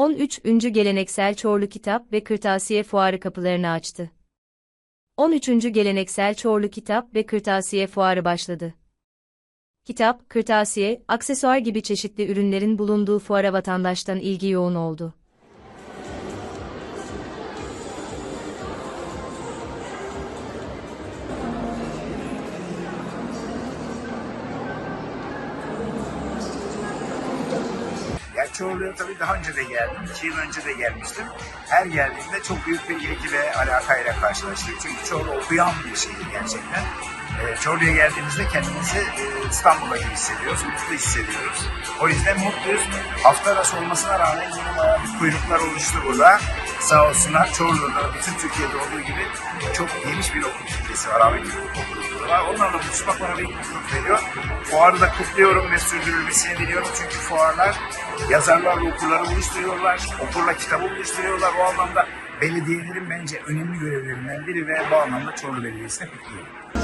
13. Geleneksel Çorlu Kitap ve Kırtasiye Fuarı kapılarını açtı. 13. Geleneksel Çorlu Kitap ve Kırtasiye Fuarı başladı. Kitap, kırtasiye, aksesuar gibi çeşitli ürünlerin bulunduğu fuara vatandaştan ilgi yoğun oldu. Çorlu'ya tabii daha önce de geldim. İki yıl önce de gelmiştim. Her geldiğimde çok büyük bir ilgi ve alakayla karşılaştık. Çünkü Çorlu okuyan bir şehir gerçekten. Ee, Çorlu'ya geldiğimizde kendimizi e, İstanbul'a gibi hissediyoruz, mutlu hissediyoruz. O yüzden mutluyuz. Hafta arası olmasına rağmen yine bayağı kuyruklar oluştu burada. Sağ olsunlar Çorlu'da, bütün Türkiye'de olduğu gibi çok geniş bir okul kitlesi var. Yurdu okulları var. Onlarla buluşmak bana büyük mutluluk veriyor. Fuarı da kutluyorum ve sürdürülmesini diliyorum. Çünkü fuarlar yazarlarla okurları buluşturuyorlar. Okurla kitabı buluşturuyorlar. O anlamda belediyelerin bence önemli görevlerinden biri ve bu anlamda Çorlu Belediyesi'ne kutluyorum.